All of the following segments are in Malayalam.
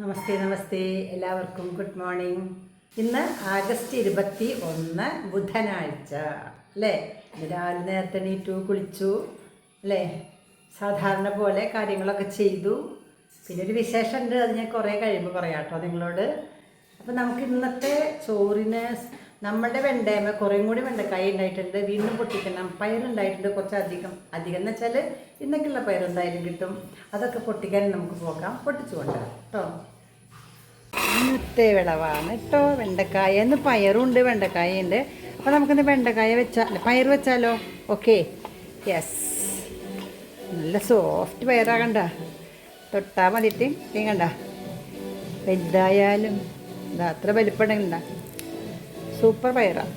നമസ്തേ നമസ്തേ. എല്ലാവർക്കും ഗുഡ് മോർണിംഗ്. ഇന്ന് ആഗസ്റ്റ് ഇരുപത്തി ഒന്ന് ബുധനാഴ്ച. അല്ലേ? രാവിലെ നേരത്തെ എണീറ്റു കുളിച്ചു അല്ലേ? സാധാരണ പോലെ കാര്യങ്ങളൊക്കെ ചെയ്തു. പിന്നെ ഒരു വിശേഷമുണ്ട് അത് ഞാൻ കുറേ കഴിയുമ്പോൾ പറയാം കേട്ടോ നിങ്ങളോട്. അപ്പം നമുക്ക് ഇന്നത്തെ ചോറിന് നമ്മുടെ വെണ്ടയമ്മ കുറേയും കൂടി വെണ്ടക്കായ ഉണ്ടായിട്ടുണ്ട് വീണ്ടും പൊട്ടിക്കണം. പയറുണ്ടായിട്ടുണ്ട് കുറച്ച് അധികം അധികം എന്ന് വെച്ചാൽ ഇന്നൊക്കെയുള്ള പയറുണ്ടായാലും കിട്ടും. അതൊക്കെ പൊട്ടിക്കാൻ നമുക്ക് പോകാം. പൊട്ടിച്ചു കൊണ്ടുവരാം കേട്ടോ ഇന്നത്തെ വിളവാണ് കേട്ടോ വെണ്ടക്കായ ഇന്ന് പയറും ഉണ്ട് വെണ്ടക്കായ ഉണ്ട് അപ്പോൾ നമുക്കിന്ന് വെണ്ടക്കായ വെച്ചാൽ പയർ വെച്ചാലോ? ഓക്കെ. യെസ്. നല്ല സോഫ്റ്റ് പയറാകണ്ട. തൊട്ടാൽ മതിയിട്ട് കണ്ട. വലുതായാലും അത്ര വലിപ്പമുണ്ടെങ്കിലുണ്ട സൂപ്പർ പയറാണ്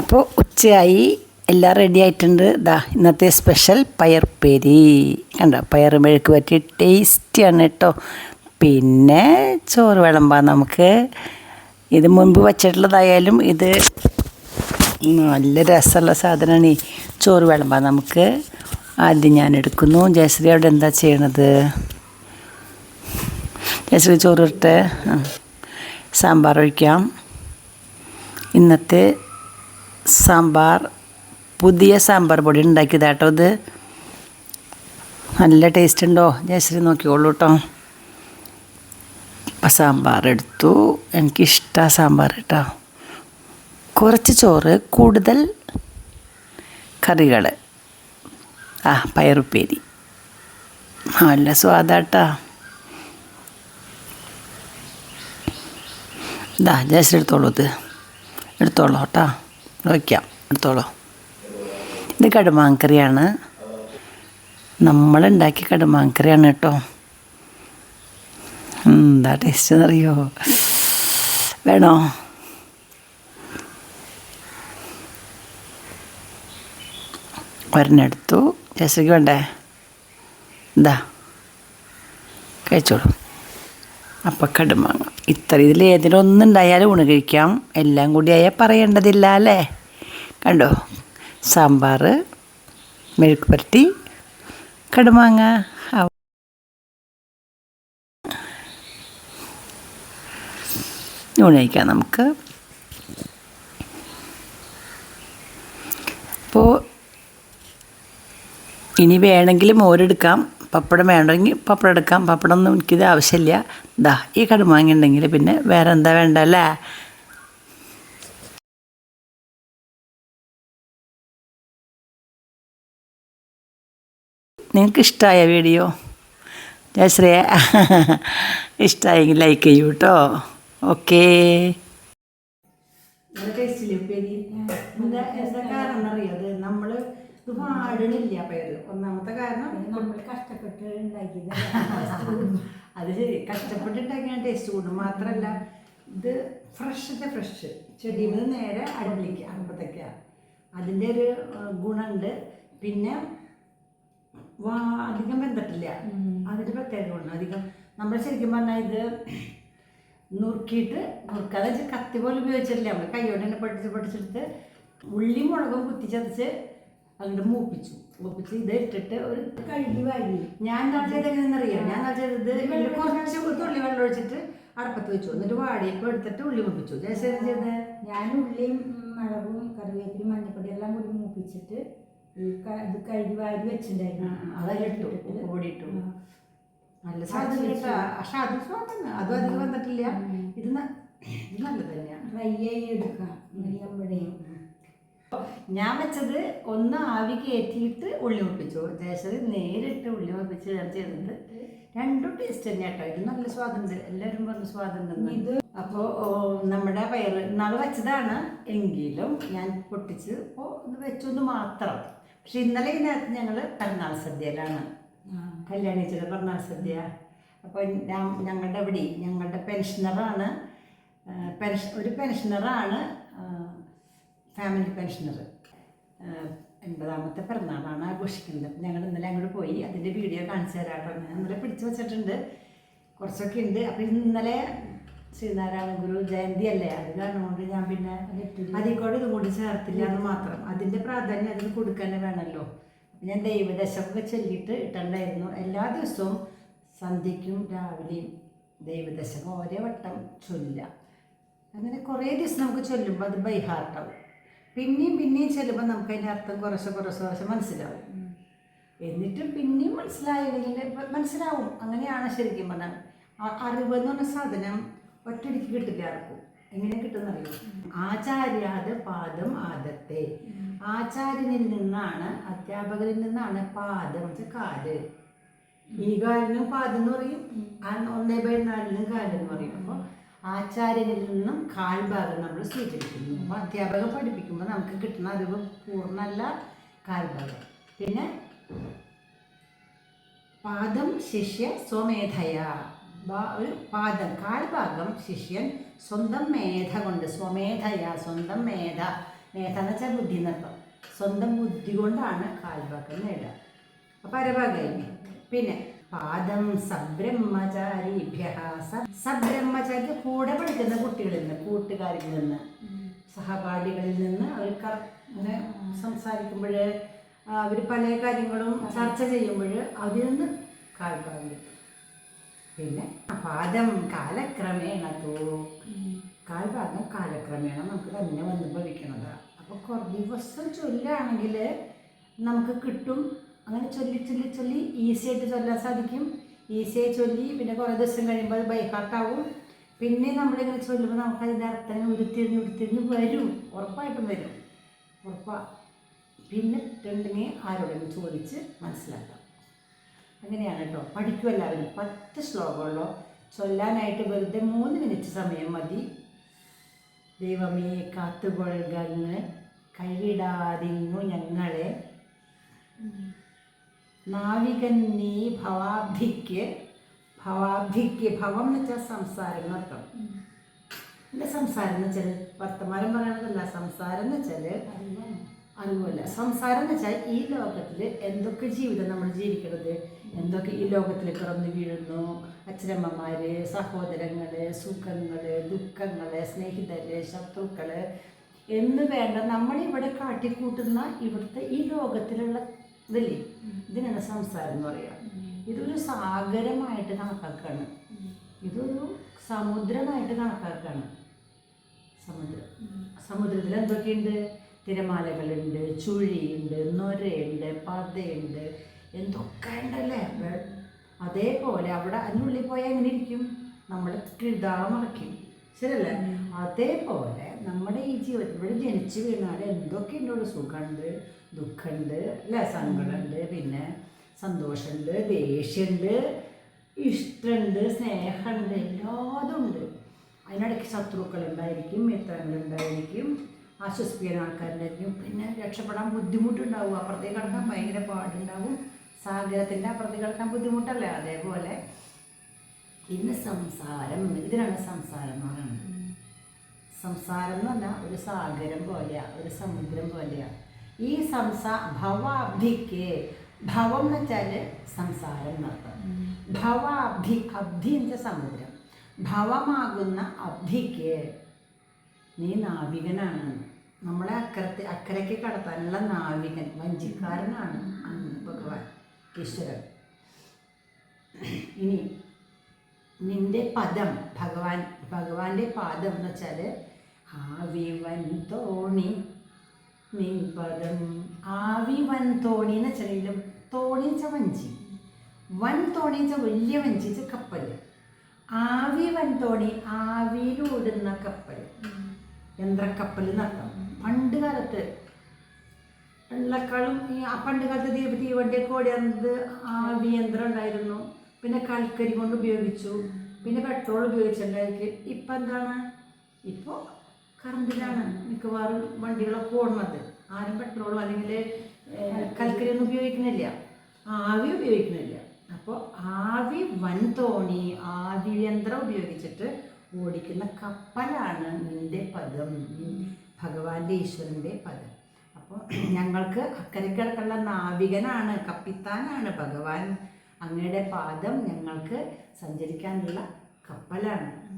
അപ്പോൾ ഉച്ചയായി എല്ലാം റെഡി ആയിട്ടുണ്ട്. ഇതാ ഇന്നത്തെ സ്പെഷ്യൽ പയർ പയർപ്പേരി കണ്ടോ പയർ മെഴുക്ക് പറ്റി ടേസ്റ്റിയാണ് കേട്ടോ പിന്നെ ചോറ് വിളമ്പാം നമുക്ക്. ഇത് മുൻപ് വച്ചിട്ടുള്ളതായാലും ഇത് നല്ല രസമുള്ള സാധനമാണ്. ഈ ചോറ് വിളമ്പാം നമുക്ക്. ആദ്യം ഞാൻ എടുക്കുന്നു. ജയശ്രീ അവിടെ എന്താ ചെയ്യണത്? ജയശ്രീ ചോറ് ഇട്ട്. ആ. സാമ്പാർ ഒഴിക്കാം. ഇന്നത്തെ സാമ്പാർ പുതിയ സാമ്പാർ പൊടി ഉണ്ടാക്കിയതാട്ടോ ഇത്. നല്ല ടേസ്റ്റ് ഉണ്ടോ? ജയശ്രീ നോക്കിക്കോളൂ കേട്ടോ അപ്പം സാമ്പാർ എടുത്തു. എനിക്കിഷ്ടമാണ് സാമ്പാർ കേട്ടോ കുറച്ച് ചോറ് കൂടുതൽ കറികൾ ആ പയറുപ്പേരി. നല്ല സ്വാദാട്ടാ. ഇതാ ജയശ്രീ എടുത്തോളൂ ഇത്. എടുത്തോളൂ കേട്ടോ. വയ്ക്കാം എടുത്തോളൂ. ഇത് കടുമാങ്കറിയാണ്. നമ്മളുണ്ടാക്കിയ കടുമാങ്കറിയാണ് കേട്ടോ. എന്താ ടേസ്റ്റ് എന്നറിയോ? വേണോ? ഒരെണ്ണെടുത്തു ജയശ്രീക്ക് വേണ്ടേ? എന്താ കഴിച്ചോളൂ. അപ്പം കടുമാങ്ങ ഇത്ര ഇതിൽ ഏതെങ്കിലും ഒന്നുണ്ടായാലും ഊണ് കഴിക്കാം. എല്ലാം കൂടി ആയാൽ പറയേണ്ടതില്ല അല്ലേ? കണ്ടോ? സാമ്പാർ മെഴുക്ക് പുരട്ടി കടുമാങ്ങ. ഊണ് കഴിക്കാം നമുക്ക്. അപ്പോൾ ഇനി വേണമെങ്കിൽ മോരെടുക്കാം പപ്പടം വേണമെങ്കിൽ പപ്പടം എടുക്കാം. പപ്പടം ഒന്നും എനിക്കിത് ആവശ്യമില്ല. ദാ ഈ കടുമാങ്ങ ഉണ്ടെങ്കിൽ പിന്നെ വേറെ എന്താ വേണ്ട അല്ലേ? നിങ്ങൾക്ക് ഇഷ്ടമായ വീഡിയോ? ജയശ്രീയ ഇഷ്ടമായെങ്കിൽ ലൈക്ക് ചെയ്യൂ കേട്ടോ ഓക്കേ എന്താ എന്താ കാരണം നമ്മൾ ഇത് പേര് ഒന്നാമത്തെ കാരണം നമ്മൾ കഷ്ടപ്പെട്ട് ഉണ്ടാക്കിയത് അത് ശരി. കഷ്ടപ്പെട്ടുണ്ടാക്കിയ ടേസ്റ്റ് കൂടും. മാത്രമല്ല ഇത് ഫ്രഷിന്റെ ഫ്രഷ് ചെടിയിൽ നിന്ന് നേരെ അടുപ്പിലേക്ക് അടുപ്പത്തേക്ക. അതിന്റെ ഒരു ഗുണമുണ്ട് പിന്നെ വാ അധികം വെന്തിട്ടില്ല. അതിന്റെ പ്രത്യേക ഗുണം അധികം നമ്മൾ ശരിക്കും പറഞ്ഞാൽ ഇത് നുറുക്കിയിട്ട് നുറുക്കാതെ കത്തി പോലെ ഉപയോഗിച്ചിട്ടില്ല. നമ്മൾ കൈയോടെ തന്നെ പൊട്ടിച്ച് പൊട്ടിച്ചെടുത്ത് ഉള്ളി മുളകും കുത്തിച്ചതച്ച് അങ്ങോട്ട് മൂപ്പിച്ചു. മൂപ്പിച്ച് ഇത് ഇട്ടിട്ട് ഒരു കഴുകി വാരി. ഞാൻ എന്താ ചെയ്തത് എങ്ങനെയെന്നറിയാം? ഞാൻ എന്താ ചെയ്തത് കുറച്ച് തുള്ളി വെള്ളം ഒഴിച്ചിട്ട് അടപ്പത്ത് വെച്ചു. എന്നിട്ട് വാടിയപ്പോൾ എടുത്തിട്ട് ഉള്ളി മൂപ്പിച്ചു. ജയശ്രീ ചെയ്ത്? ഞാൻ ഉള്ളിയും മുളകും കറിവേപ്പിലും മഞ്ഞപ്പൊടി എല്ലാം കൂടി മൂപ്പിച്ചിട്ട് ഈ ഇത് കഴുകി വാരി വെച്ചിട്ടുണ്ടായിരുന്നു. അതിലിട്ടു ഇട്ടു. ആ. നല്ല സാധനം കേട്ടാ പക്ഷെ അത് സ്വാദാണ് അതും അധികം വന്നിട്ടില്ല. ഇത് നല്ലത് തന്നെയാണ് ഫ്രൈ ആയി എടുക്കാം. മരിയാകുമ്പോഴേ ഞാൻ വെച്ചത് ഒന്ന് ആവി കയറ്റിയിട്ട് ഉള്ളി മുപ്പിച്ചു ജയശ്രീ നേരിട്ട് ഉള്ളി മുപ്പിച്ച് ഞാൻ ചെയ്തത്. രണ്ടും ടേസ്റ്റ് തന്നെ കേട്ടോ ഇത് നല്ല സ്വാദുണ്ട്. എല്ലാവരും പറഞ്ഞ സ്വാദുണ്ടെന്ന്. ഇത് അപ്പോൾ നമ്മുടെ പയറ് ഇന്നാൾ വെച്ചതാണ്. എങ്കിലും ഞാൻ പൊട്ടിച്ച് ഇപ്പോൾ ഇത് വെച്ചൊന്ന് മാത്രം. പക്ഷെ ഇന്നലെ ഈ നേരത്തെ ഞങ്ങൾ പിറന്നാൾ സദ്യയിലാണ്. കല്യാണിച്ചിട്ട് പിറന്നാൾ സദ്യ. അപ്പോൾ ഞാൻ ഞങ്ങളുടെ ഇവിടെ ഞങ്ങളുടെ പെൻഷനറാണ് പെൻഷൻ ഒരു പെൻഷനറാണ് ഫാമിലി പെൻഷനർ എൺപതാമത്തെ പിറന്നാളാണ് ആഘോഷിക്കുന്നത്. ഞങ്ങൾ ഇന്നലെ അങ്ങോട്ട് പോയി. അതിന്റെ വീഡിയോ കാണിച്ചു തരാം കേട്ടോ. ഞാൻ ഇന്നലെ പിടിച്ചു വെച്ചിട്ടുണ്ട്. കുറച്ചൊക്കെ ഉണ്ട്. അപ്പോൾ ഇന്നലെ ശ്രീനാരായണ ഗുരു ജയന്തി അല്ലേ? അത് കാരണമുണ്ട് ഞാൻ പിന്നെ അതിൽ കൂടെ ഇതും കൂടി ചേർത്തില്ല എന്ന് മാത്രം. അതിന്റെ പ്രാധാന്യം അതിന് കൊടുക്കാനേ വേണമല്ലോ. ഞാൻ ദൈവദശമൊക്കെ ചൊല്ലിയിട്ട് ഇട്ടുണ്ടായിരുന്നു. എല്ലാ ദിവസവും സന്ധ്യയ്ക്കും രാവിലെയും ദൈവദശകം ഒരേ വട്ടം ചൊല്ലുക. അങ്ങനെ കുറേ ദിവസം നമുക്ക് ചൊല്ലുമ്പോൾ അത് ബൈ ഹാർട്ടാവും പിന്നെയും പിന്നെയും ചെല്ലുമ്പോൾ നമുക്ക് അതിന്റെ അർത്ഥം കുറച്ച് കുറച്ച് കുറച്ച് മനസ്സിലാവും. എന്നിട്ടും പിന്നെയും മനസ്സിലായില്ലെങ്കിൽ മനസ്സിലാവും. അങ്ങനെയാണ് ശരിക്കും പറഞ്ഞാൽ അറിവ് എന്ന് പറഞ്ഞ സാധനം ഒറ്റയടിക്ക് കിട്ടില്ല ആർക്കും. എങ്ങനെ കിട്ടുന്നറിയോ? ആചാര്യാത് പാദം ആദത്തെ. ആചാര്യനിൽ നിന്നാണ് അധ്യാപകരിൽ നിന്നാണ് പാദം വെച്ചാൽ കാൽ. ഈ കാലിനും പാദം എന്ന് പറയും. ഒന്നേ ബൈ നാലിനും കാലെന്ന് പറയും. അപ്പോൾ ആചാര്യനിൽ നിന്നും കാൽഭാഗം നമ്മൾ സ്വീകരിക്കുന്നു. അധ്യാപകൻ പഠിപ്പിക്കുമ്പോൾ നമുക്ക് കിട്ടുന്ന അറിവ് പൂർണമല്ല കാൽഭാഗം. പിന്നെ പാദം ശിഷ്യ സ്വമേധയ. ഒരു പാദം കാൽഭാഗം ശിഷ്യൻ സ്വന്തം മേധ കൊണ്ട് സ്വമേധയ സ്വന്തം മേധ. മേധ എന്ന് വെച്ചാൽ ബുദ്ധി എന്നർത്ഥം. സ്വന്തം ബുദ്ധി കൊണ്ടാണ് കാൽഭാഗം നേടുക. അപ്പം അരഭാഗം പിന്നെ പാദം സബ്രഹ്മചാരിഭ്യ സബ്രഹ്മചാരി കൂടെ പഠിക്കുന്ന കുട്ടികളിൽ നിന്ന് കൂട്ടുകാരിൽ നിന്ന് സഹപാഠികളിൽ നിന്ന് അവർ ഇങ്ങനെ സംസാരിക്കുമ്പോൾ അവർ പല കാര്യങ്ങളും ചർച്ച ചെയ്യുമ്പോൾ അതിൽ നിന്ന് കാൽഭാഗം കിട്ടും. പിന്നെ പാദം കാലക്രമേണ തോ കാൽഭാഗം കാലക്രമേണ നമുക്ക് തന്നെ വന്ന് ഭവിക്കണതാണ് അപ്പോൾ കുറേ ദിവസം ചൊല്ലുകയാണെങ്കിൽ നമുക്ക് കിട്ടും. അങ്ങനെ ചൊല്ലി ചൊല്ലി ചൊല്ലി ഈസി ആയിട്ട് ചൊല്ലാൻ സാധിക്കും. ഈസിയായി ചൊല്ലി പിന്നെ കുറേ ദിവസം കഴിയുമ്പോൾ അത് പിന്നെ നമ്മളിങ്ങനെ ചൊല്ലുമ്പോൾ നമുക്ക് അതിന്റെ അർത്ഥങ്ങൾ ഉരുത്തിരിഞ്ഞ് ഉരുത്തിരിഞ്ഞ് വരും. ഉറപ്പായിട്ടും വരും. ഉറപ്പാ. പിന്നെ രണ്ടിനെ ആരോടെങ്കിലും ചോദിച്ച് മനസ്സിലാക്കാം. അങ്ങനെയാണ് കേട്ടോ. പഠിക്കും എല്ലാവരും. പത്ത് ശ്ലോകമുള്ളോ. ചൊല്ലാനായിട്ട് വെറുതെ മൂന്ന് മിനിറ്റ് സമയം മതി. ദൈവമേ കാത്തുകൊള്ളുകങ്ങ് കൈവിടാതിങ്ങു ഞങ്ങളെ. നാവികൻ നീ ഭവാബ്ധിക്ക് ഭവാബ്ധിക്ക് ഭവം എന്ന് വെച്ചാൽ സംസാരം എന്നർത്ഥം എന്റെ സംസാരം എന്ന് വെച്ചാൽ വർത്തമാനം പറയണതല്ല. സംസാരം എന്ന് വെച്ചാൽ അതുപോലെ സംസാരം എന്ന് വെച്ചാൽ ഈ ലോകത്തിൽ എന്തൊക്കെ ജീവിതം നമ്മൾ ജീവിക്കുന്നത് എന്തൊക്കെ ഈ ലോകത്തിൽ പിറന്നു വീഴുന്നു? അച്ഛനമ്മമാര് സഹോദരങ്ങൾ സുഖങ്ങൾ ദുഃഖങ്ങൾ സ്നേഹിതര് ശത്രുക്കൾ എന്ന് വേണ്ട. നമ്മളിവിടെ കാട്ടിക്കൂട്ടുന്ന ഇവിടുത്തെ ഈ ലോകത്തിലുള്ള ഇതില്ലേ? ഇതിനാണ് സംസാരം എന്ന് പറയുക ഇതൊരു സാഗരമായിട്ട് കണക്കാക്കാണ്. ഇതൊരു സമുദ്രമായിട്ട് കണക്കാക്കാണ്. സമുദ്രം. സമുദ്രത്തിൽ എന്തൊക്കെയുണ്ട്? തിരമാലകളുണ്ട് ചുഴിയുണ്ട് നൊരയുണ്ട് പതയുണ്ട് എന്തൊക്കെ ഉണ്ടല്ലേ? അതേപോലെ അവിടെ അതിനുള്ളിൽ പോയാൽ എങ്ങനെ ഇരിക്കും? നമ്മൾ കിഴുതാമറയ്ക്കും ശരിയല്ലേ? അതേപോലെ നമ്മുടെ ഈ ജീവിതത്തിൽ ഇവിടെ ജനിച്ചു വീണാൽ എന്തൊക്കെയുണ്ട് സുഖമുണ്ട് ദുഃഖമുണ്ട് അല്ലേ? സങ്കടമുണ്ട് പിന്നെ സന്തോഷമുണ്ട് ദേഷ്യമുണ്ട് ഇഷ്ടമുണ്ട് സ്നേഹമുണ്ട് എല്ലാതും ഉണ്ട് അതിനിടയ്ക്ക് ശത്രുക്കളുണ്ടായിരിക്കും മിത്രങ്ങളുണ്ടായിരിക്കും ആശ്വസിപ്പിക്കാൻ ആൾക്കാരുണ്ടായിരിക്കും. പിന്നെ രക്ഷപ്പെടാൻ ബുദ്ധിമുട്ടുണ്ടാവും. അപ്പുറത്തേക്ക് കടക്കാൻ ഭയങ്കര പാടുണ്ടാവും. സാഗരത്തിന്റെ അപ്പുറത്തേക്ക് കടക്കാൻ ബുദ്ധിമുട്ടല്ലേ? അതേപോലെ ഇന്ന് സംസാരം ഇതിനാണ് സംസാരം എന്ന് പറയുന്നത്. സംസാരം എന്ന് പറഞ്ഞാൽ ഒരു സാഗരം പോലെയാണ് ഒരു സമുദ്രം പോലെയാണ് ഈ സംസാ ഭവാബ്ധിക്ക് ഭവം എന്ന് വെച്ചാൽ സംസാരം നടത്തും ഭവാബ്ധി അബ്ധി എന്ന് വെച്ചാൽ സമുദ്രം. ഭവമാകുന്ന അബ്ധിക്ക് നീ നാവികനാണ്. നമ്മളെ അക്കരത്തെ അക്കരയ്ക്ക് കടത്താനുള്ള നാവികൻ വഞ്ചിക്കാരനാണ് ഭഗവാൻ ഈശ്വരൻ. ഇനി നിന്റെ പദം ഭഗവാൻ ഭഗവാന്റെ പാദം എന്ന് വെച്ചാൽ ആവി വൻ തോണി. നിൻ പദം ആവി വൻ തോണി എന്ന് വെച്ചാൽ തോണി എന്ന് വെച്ചാൽ വഞ്ചി. വൻ തോണി എന്ന് വലിയ വഞ്ചി എന്ന് കപ്പൽ. ആവി വൻ തോണി ആവിയിലൂടുന്ന കപ്പൽ. യന്ത്രക്കപ്പൽ എന്നർത്ഥം പണ്ട് കാലത്ത് ഉള്ളക്കാളും ഈ പണ്ട് കാലത്ത് തീ തീവണ്ടിയൊക്കെ ഓടിയത് ആവി യന്ത്രം ഉണ്ടായിരുന്നു? പിന്നെ കൽക്കരി കൊണ്ട് ഉപയോഗിച്ചു. പിന്നെ പെട്രോൾ ഉപയോഗിച്ചിട്ടുണ്ടായിരിക്കും ഇപ്പം എന്താണ്? ഇപ്പോൾ കറണ്ടിലാണ് മിക്കവാറും വണ്ടികളൊക്കെ ഓടുന്നത്. ആരും പെട്രോളോ അല്ലെങ്കിൽ കൽക്കരി ഒന്നും ഉപയോഗിക്കുന്നില്ല. ആവി ഉപയോഗിക്കുന്നില്ല. അപ്പോൾ ആവി വൻതോണി ആവി യന്ത്രം ഉപയോഗിച്ചിട്ട് ഓടിക്കുന്ന കപ്പലാണ് നിന്റെ പദം. ഭഗവാന്റെ ഈശ്വരന്റെ പദം. അപ്പോൾ ഞങ്ങൾക്ക് അക്കരക്കിടക്കുള്ള നാവികനാണ് കപ്പിത്താനാണ് ഭഗവാൻ. അങ്ങയുടെ പാദം ഞങ്ങൾക്ക് സഞ്ചരിക്കാനുള്ള കപ്പലാണ്.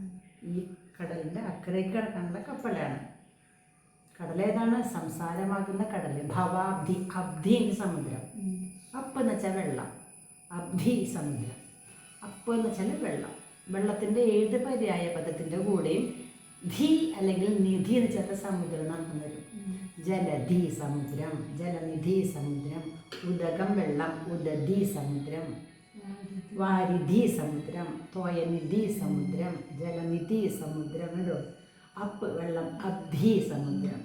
ഈ കടലിന്റെ അക്കരയ്ക്ക് കിടക്കാനുള്ള കപ്പലാണ്. കടലേതാണ് സംസാരമാകുന്ന കടൽ. ഭവാബ്ധി അബ്ധി സമുദ്രം. അപ്പ് എന്ന് വെച്ചാൽ വെള്ളം. അബ്ധി സമുദ്രം. അപ്പ് എന്ന് വെച്ചാൽ വെള്ളം. വെള്ളത്തിന്റെ ഏത് പര്യായ പദത്തിന്റെ കൂടെയും ധി അല്ലെങ്കിൽ നിധി എന്ന് ചേർത്ത സമുദ്രം നടന്നു വരും. ജലധി സമുദ്രം ജലനിധി സമുദ്രം ഉദകം വെള്ളം ഉദധി സമുദ്രം. വാരിധി സമുദ്രം തോയനിധി സമുദ്രം ജലനിധി സമുദ്രം ഉണ്ടോ അപ്പ് വെള്ളം അബ്ധി സമുദ്രം.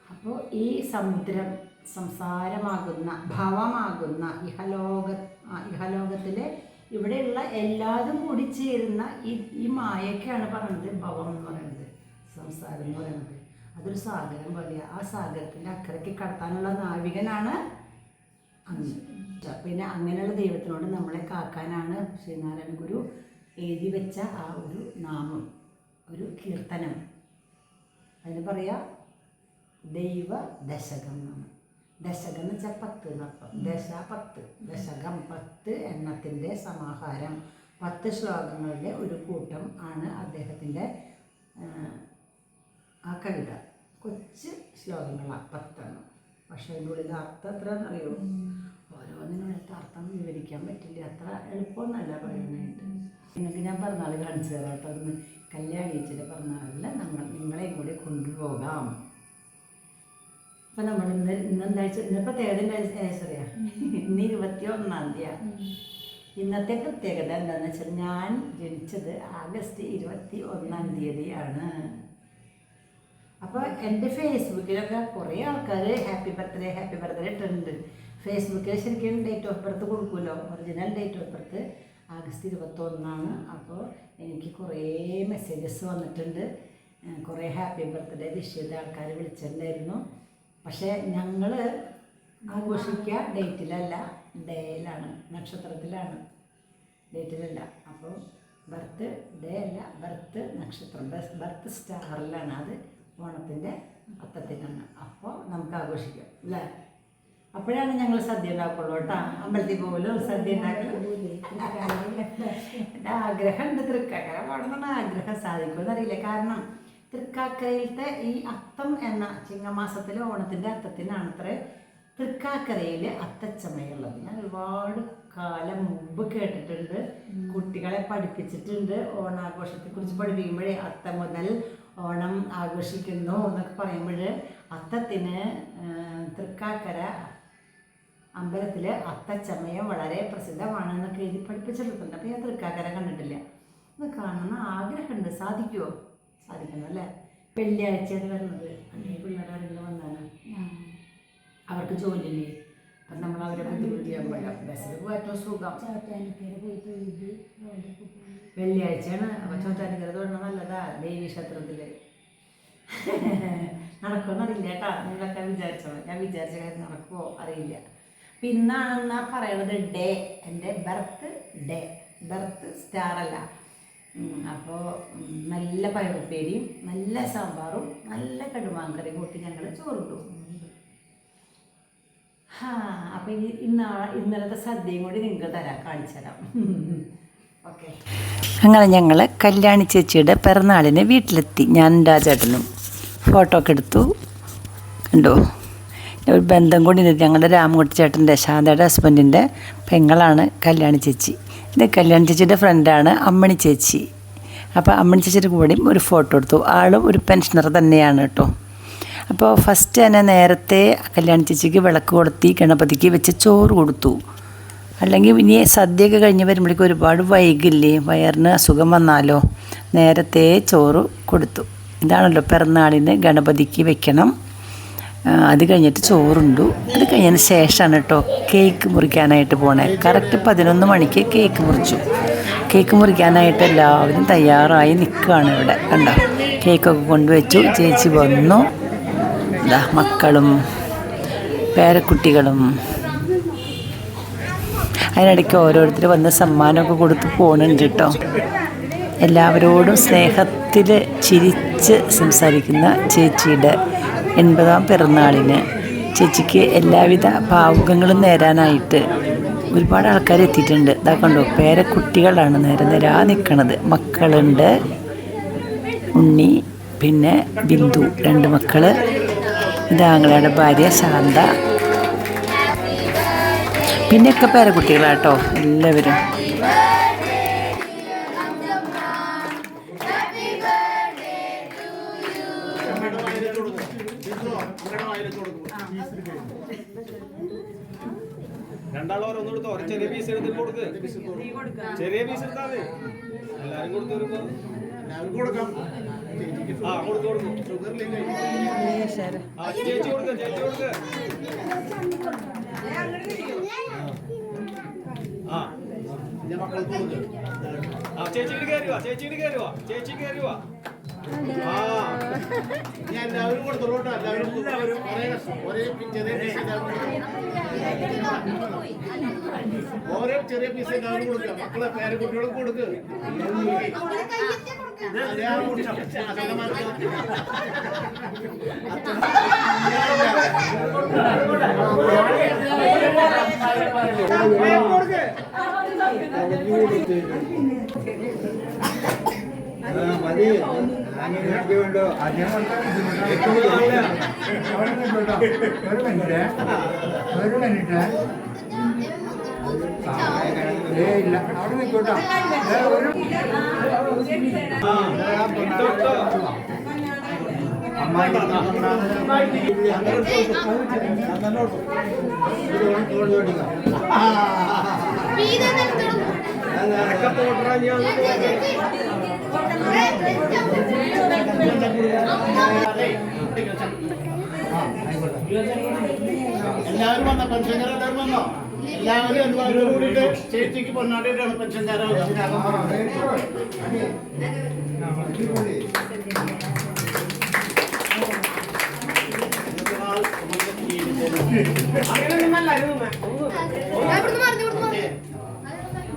അപ്പോൾ ഈ സമുദ്രം സംസാരമാകുന്ന ഭവമാകുന്ന ഇഹലോക ഇഹലോകത്തിലെ ഇവിടെയുള്ള എല്ലാതും കൂടി ചേരുന്ന ഈ ഈ മായക്കാണ് പറയുന്നത് ഭവം എന്ന് പറയുന്നത്. സംസാരം എന്ന് പറയുന്നത്. അതൊരു സാഗരം പോലെയാണ് ആ സാഗരത്തിന്റെ അക്കരയ്ക്ക് കടത്താനുള്ള നാവികനാണ് അന്ന് പിന്നെ അങ്ങനെയുള്ള ദൈവത്തിനോട് നമ്മളെ കാക്കാനാണ് ശ്രീനാരായണ ഗുരു എഴുതി വെച്ച ആ ഒരു നാമം ഒരു കീർത്തനം. അതിന് പറയാ ദൈവ ദശകം എന്നാണ്. ദശകം എന്ന് വെച്ചാൽ പത്ത് എന്നർത്ഥം ദശ പത്ത് ദശകം പത്ത് എണ്ണത്തിന്റെ സമാഹാരം. പത്ത് ശ്ലോകങ്ങളുടെ ഒരു കൂട്ടം ആണ് അദ്ദേഹത്തിന്റെ ആ കവിത. കൊച്ചു ശ്ലോകങ്ങളാണ് പത്തെണ്ണം. പക്ഷേ അതിന്റെ ഉള്ളിൽ അർത്ഥം എത്ര ഓരോന്നിനുള്ളിലത്തെ അർത്ഥം വിവരിക്കാൻ പറ്റില്ല. അത്ര എളുപ്പമൊന്നല്ല പറയാനായിട്ട് നിങ്ങൾക്ക് ഞാൻ പറഞ്ഞാൽ കാണിച്ചു തരാം കേട്ടോ. അതൊന്ന് കല്യാണിച്ചിട്ട് പറഞ്ഞാൽ നമ്മൾ നിങ്ങളെയും കൂടി കൊണ്ടുപോകാം. അപ്പം നമ്മൾ ഇന്ന് ഇന്ന് എന്താഴ്ച ഇന്ന് പ്രത്യേകത ഏസറിയാ ഇന്ന് ഇരുപത്തി ഒന്നാം തീയതി ഇന്നത്തെ പ്രത്യേകത എന്താണെന്ന് വെച്ചാൽ ഞാൻ ജനിച്ചത് ആഗസ്റ്റ് ഇരുപത്തി ഒന്നാം തീയതിയാണ്. അപ്പോൾ എന്റെ ഫേസ്ബുക്കിലൊക്കെ കുറേ ആൾക്കാർ ഹാപ്പി ബർത്ത്ഡേ ഹാപ്പി ബർത്ത്ഡേ ഇട്ടിട്ടുണ്ട്. ഫേസ്ബുക്കിൽ ശരിക്കും date of birth കൊടുക്കുമല്ലോ. Original date of birth August ഇരുപത്തൊന്നാണ്. അപ്പോൾ എനിക്ക് കുറേ മെസ്സേജസ് വന്നിട്ടുണ്ട്. കുറേ ഹാപ്പി ബർത്ത്ഡേ വിഷ് ചെയ്ത ആൾക്കാർ വിളിച്ചിട്ടുണ്ടായിരുന്നു. പക്ഷേ ഞങ്ങൾ ആഘോഷിക്കുക ഡേറ്റിലല്ല ഡേയിലാണ് നക്ഷത്രത്തിലാണ്. ഡേറ്റിലല്ല അപ്പോൾ ബർത്ത് ഡേ അല്ല ബർത്ത് നക്ഷത്രം ബർത്ത് സ്റ്റാറിലാണ് അത് ഓണത്തിന്റെ അത്തത്തിനാണ്. അപ്പോൾ നമുക്ക് ആഘോഷിക്കാം. അല്ലേ? അപ്പോഴാണ് ഞങ്ങൾ സദ്യ ഉണ്ടാക്കുള്ളൂ കേട്ടോ. അമ്പലത്തിൽ പോലും സദ്യ ഉണ്ടാക്കുന്നത് ആഗ്രഹം ഉണ്ട് തൃക്കാക്കര പോകണമെന്നാണ് ആഗ്രഹം സാധിക്കുമെന്ന് അറിയില്ല. കാരണം തൃക്കാക്കരയിലത്തെ ഈ അത്തം എന്ന ചിങ്ങമാസത്തിലെ ഓണത്തിന്റെ അത്തത്തിനാണ് അത്ര തൃക്കാക്കരയിൽ അത്തച്ചമയുള്ളത്. ഞാൻ ഒരുപാട് കാലം മുമ്പ് കേട്ടിട്ടുണ്ട്. കുട്ടികളെ പഠിപ്പിച്ചിട്ടുണ്ട്. ഓണാഘോഷത്തെക്കുറിച്ച് പഠിപ്പിക്കുമ്പോഴേ അത്തം മുതൽ ഓണം ആഘോഷിക്കുന്നു എന്നൊക്കെ പറയുമ്പോൾ അത്തത്തിന് തൃക്കാക്കര അമ്പലത്തിൽ അത്തച്ചമയം വളരെ പ്രസിദ്ധമാണ് എന്നൊക്കെ എഴുതി പഠിപ്പിച്ചിട്ടുണ്ട്. അപ്പോൾ ഞാൻ തൃക്കാക്കര കണ്ടിട്ടില്ല. ഇത് കാണുന്ന ആഗ്രഹമുണ്ട്. സാധിക്കുമോ സാധിക്കണം അല്ലേ? വെള്ളിയാഴ്ചയാണ് വരുന്നത്. അല്ലെങ്കിൽ പിള്ളേരാരെങ്കിലും വന്നാണ് അവർക്ക് ജോലിയില്ലേ? അപ്പം നമ്മൾ അവരെ ബുദ്ധിമുട്ടിയാകുമ്പോഴാണ് ബസ്സിൽ പോകാൻ ഏറ്റവും സുഖം. വെള്ളിയാഴ്ചയാണ്. അപ്പം ചോറ്റാനിക്കര തൊഴണം നല്ലതാ. ദേവി ക്ഷേത്രത്തിൽ നടക്കുമെന്നറിയില്ല കേട്ടാ. നിങ്ങളൊക്കെ വിചാരിച്ചോ? ഞാൻ വിചാരിച്ച കാര്യം നടക്കുമോ അറിയില്ല. അപ്പം ഇന്നാണെന്നാ പറയണത് ഡേ. എന്റെ ബർത്ത് ഡേ. ബർത്ത് സ്റ്റാർ അല്ല. അപ്പോൾ നല്ല പയറുപ്പേരിയും നല്ല സാമ്പാറും നല്ല കടുമാങ്കറി കൂട്ടി ഞങ്ങൾ ചോറിട്ടു. ഹാ അപ്പം ഇനി ഇന്നാ ഇന്നലത്തെ സദ്യയും കൂടി നിങ്ങൾക്ക് തരാം. കാണിച്ചു തരാം. ഓക്കെ. അങ്ങനെ ഞങ്ങൾ കല്യാണി ചേച്ചിയുടെ പിറന്നാളിന് വീട്ടിലെത്തി. ഞാൻ രാജേട്ടനും ഫോട്ടോ ഒക്കെ എടുത്തു. കണ്ടോ? ഒരു ബന്ധം കൂടി ഞങ്ങളുടെ രാമകുട്ടി ചേട്ടന്റെ ശാന്തയുടെ ഹസ്ബൻഡിന്റെ പെങ്ങളാണ് കല്യാണി ചേച്ചി. ഇത് കല്യാണി ചേച്ചിയുടെ ഫ്രണ്ടാണ് അമ്മണി ചേച്ചി. അപ്പോൾ അമ്മണി ചേച്ചിയുടെ കൂടെയും ഒരു ഫോട്ടോ എടുത്തു. ആളും ഒരു പെൻഷനർ തന്നെയാണ് കേട്ടോ. അപ്പോൾ ഫസ്റ്റ് തന്നെ നേരത്തെ കല്യാണി ചേച്ചിക്ക് വിളക്ക് കൊളുത്തി ഗണപതിക്ക് വെച്ച് ചോറ് കൊടുത്തു. അല്ലെങ്കിൽ ഇനി സദ്യയൊക്കെ കഴിഞ്ഞ് വരുമ്പോഴേക്കും ഒരുപാട് വൈകില്ലേ വയറിന് അസുഖം വന്നാലോ? നേരത്തെ ചോറ് കൊടുത്തു. ഇതാണല്ലോ പിറന്നാളിന് ഗണപതിക്ക് വെക്കണം. അത് കഴിഞ്ഞിട്ട് ചോറുണ്ടു. അത് കഴിഞ്ഞതിന് ശേഷമാണ് കേട്ടോ കേക്ക് മുറിക്കാനായിട്ട് പോണേ. കറക്റ്റ് പതിനൊന്ന് മണിക്ക് കേക്ക് മുറിച്ചു. കേക്ക് മുറിക്കാനായിട്ട് എല്ലാവരും തയ്യാറായി നിൽക്കുകയാണ് ഇവിടെ. കണ്ടോ? കേക്കൊക്കെ കൊണ്ടുവച്ചു ചേച്ചി വന്നു. ഇതാ മക്കളും പേരക്കുട്ടികളും. അതിനിടയ്ക്ക് ഓരോരുത്തർ വന്ന് സമ്മാനമൊക്കെ കൊടുത്ത് പോകുന്നുണ്ട് കേട്ടോ എല്ലാവരോടും സ്നേഹത്തിൽ ചിരിച്ച് സംസാരിക്കുന്ന ചേച്ചിയുടെ എൺപതാം പിറന്നാളിന് ചേച്ചിക്ക് എല്ലാവിധ ഭാവുകങ്ങളും നേരാനായിട്ട് ഒരുപാട് ആൾക്കാർ എത്തിയിട്ടുണ്ട്. ഇതാ കണ്ടോ പേരക്കുട്ടികളാണ് നേരെ നേരാ നിൽക്കണത് മക്കളുണ്ട് ഉണ്ണി പിന്നെ ബിന്ദു രണ്ട് മക്കൾ ഇതാങ്ങളുടെ ഭാര്യ ശാന്ത. പിന്നെയൊക്കെ പേരക്കുട്ടികളാട്ടോ എല്ലാവരും. ആ കൊടുത്തു കൊടുക്കും. ആ ചേച്ചി കൊടുക്ക ചേച്ചി കൊടുക്ക. ആ ആ ചേച്ചിയുടെ കയറി വാ ചേച്ചിയുടെ കയറി വാ ചേച്ചി കയറി വാ. ആ ഞാൻ എല്ലാവരും കൊടുത്തോളൂ കേട്ടോ എല്ലാവരും ഒരേ ഓരോ ചെറിയ പീസ് എല്ലാവരും കൊടുക്കുക മക്കളെ പേരക്കുട്ടികൾക്ക് കൊടുക്ക് ഞാൻ കുടിച്ചോ. അച്ഛനമാർക്ക് ഒരു മിനിറ്റ് ഏ ഇല്ല അവിടെ നിൽക്കോട്ടോ ഒരു ഇട്ടോ, എല്ലാവരും വന്ന? പെൻഷൻകാർ എല്ലാവരും വന്നോ? എല്ലാവരും എല്ലാവരും കൂടിയിട്ട് ചേച്ചിക്ക് പൊന്നാടിയിട്ടാണ് പെൻഷൻകാരാവുക ചേട്ടാ അങ്ങനെ ഇവിടെ